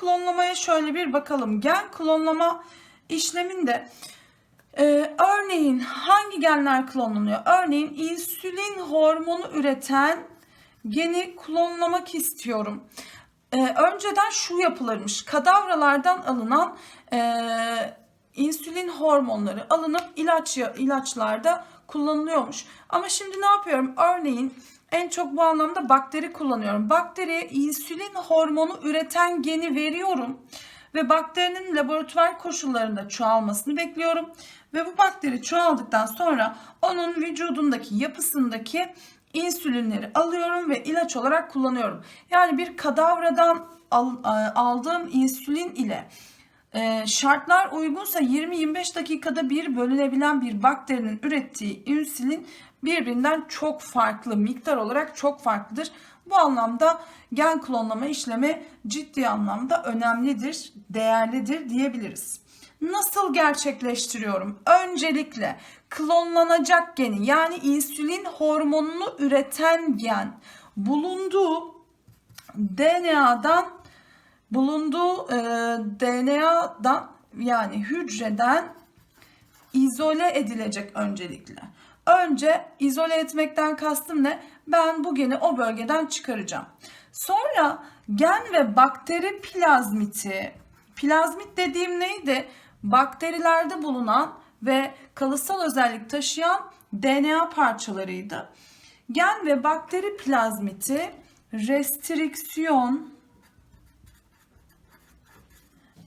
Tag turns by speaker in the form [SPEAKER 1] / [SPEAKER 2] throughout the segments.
[SPEAKER 1] klonlamaya şöyle bir bakalım. Gen klonlama işleminde e, örneğin hangi genler klonlanıyor? Örneğin insülin hormonu üreten geni klonlamak istiyorum. E, önceden şu yapılırmış. Kadavralardan alınan e, insülin hormonları alınıp ilaç ilaçlarda kullanılıyormuş. Ama şimdi ne yapıyorum? Örneğin en çok bu anlamda bakteri kullanıyorum. Bakteriye insülin hormonu üreten geni veriyorum ve bakterinin laboratuvar koşullarında çoğalmasını bekliyorum. Ve bu bakteri çoğaldıktan sonra onun vücudundaki yapısındaki insülinleri alıyorum ve ilaç olarak kullanıyorum. Yani bir kadavradan al, aldığım insülin ile e, şartlar uygunsa 20-25 dakikada bir bölünebilen bir bakterinin ürettiği insülin birbirinden çok farklı, miktar olarak çok farklıdır. Bu anlamda gen klonlama işlemi ciddi anlamda önemlidir, değerlidir diyebiliriz. Nasıl gerçekleştiriyorum? Öncelikle klonlanacak geni yani insülin hormonunu üreten gen bulunduğu DNA'dan bulunduğu e, DNA'dan yani hücreden izole edilecek öncelikle. Önce izole etmekten kastım ne? Ben bu geni o bölgeden çıkaracağım. Sonra gen ve bakteri plazmiti, plazmit dediğim neydi? Bakterilerde bulunan ve kalıtsal özellik taşıyan DNA parçalarıydı. Gen ve bakteri plazmiti restriksiyon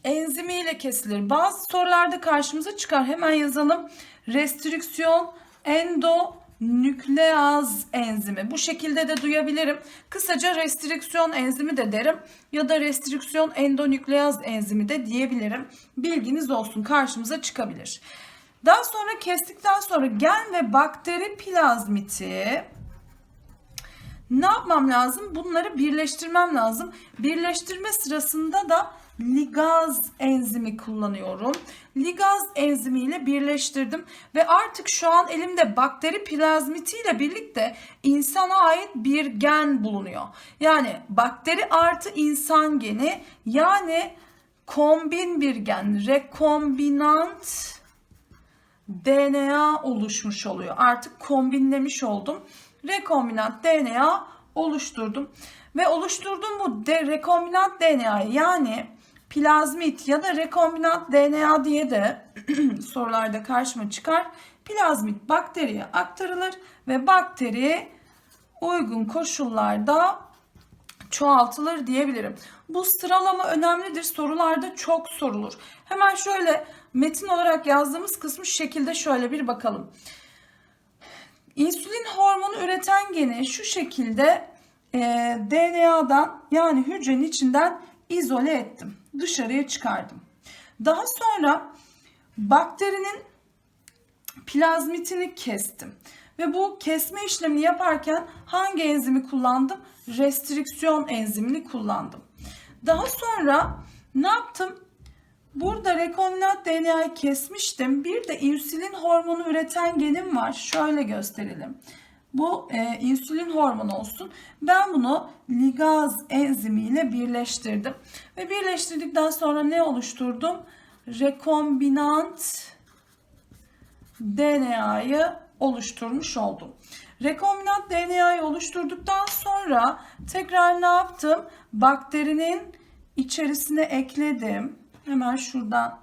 [SPEAKER 1] enzimiyle kesilir. Bazı sorularda karşımıza çıkar. Hemen yazalım. Restriksiyon endonükleaz enzimi. Bu şekilde de duyabilirim. Kısaca restriksiyon enzimi de derim ya da restriksiyon endonükleaz enzimi de diyebilirim. Bilginiz olsun karşımıza çıkabilir. Daha sonra kestikten sonra gen ve bakteri plazmiti ne yapmam lazım? Bunları birleştirmem lazım. Birleştirme sırasında da ligaz enzimi kullanıyorum. Ligaz enzimiyle birleştirdim ve artık şu an elimde bakteri plazmitiyle birlikte insana ait bir gen bulunuyor. Yani bakteri artı insan geni yani kombin bir gen, rekombinant DNA oluşmuş oluyor. Artık kombinlemiş oldum. Rekombinant DNA oluşturdum. Ve oluşturduğum bu de rekombinant DNA'yı yani plazmit ya da rekombinant DNA diye de sorularda karşıma çıkar. Plazmit bakteriye aktarılır ve bakteri uygun koşullarda çoğaltılır diyebilirim. Bu sıralama önemlidir. Sorularda çok sorulur. Hemen şöyle metin olarak yazdığımız kısmı şekilde şöyle bir bakalım. İnsülin hormonu üreten geni şu şekilde e, DNA'dan yani hücrenin içinden izole ettim. Dışarıya çıkardım. Daha sonra bakterinin plazmitini kestim. Ve bu kesme işlemini yaparken hangi enzimi kullandım? Restriksiyon enzimini kullandım. Daha sonra ne yaptım? Burada rekombinant DNA'yı kesmiştim. Bir de insülin hormonu üreten genim var. Şöyle gösterelim. Bu e, insülin hormonu olsun. Ben bunu ligaz enzimiyle birleştirdim. Ve birleştirdikten sonra ne oluşturdum? Rekombinant DNA'yı oluşturmuş oldum. Rekombinant DNA'yı oluşturduktan sonra tekrar ne yaptım? Bakterinin içerisine ekledim. Hemen şuradan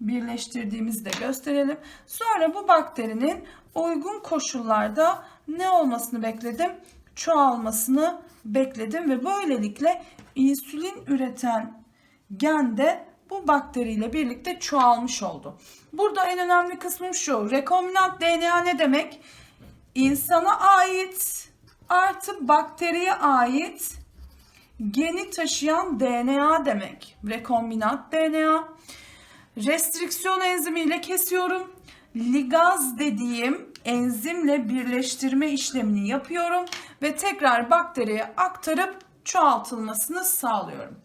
[SPEAKER 1] birleştirdiğimizi de gösterelim. Sonra bu bakterinin uygun koşullarda ne olmasını bekledim? Çoğalmasını bekledim ve böylelikle insülin üreten gen de bu bakteriyle birlikte çoğalmış oldu. Burada en önemli kısmım şu. Rekombinant DNA ne demek? İnsana ait artı bakteriye ait geni taşıyan DNA demek. Rekombinant DNA. Restriksiyon enzimiyle kesiyorum. Ligaz dediğim enzimle birleştirme işlemini yapıyorum ve tekrar bakteriye aktarıp çoğaltılmasını sağlıyorum.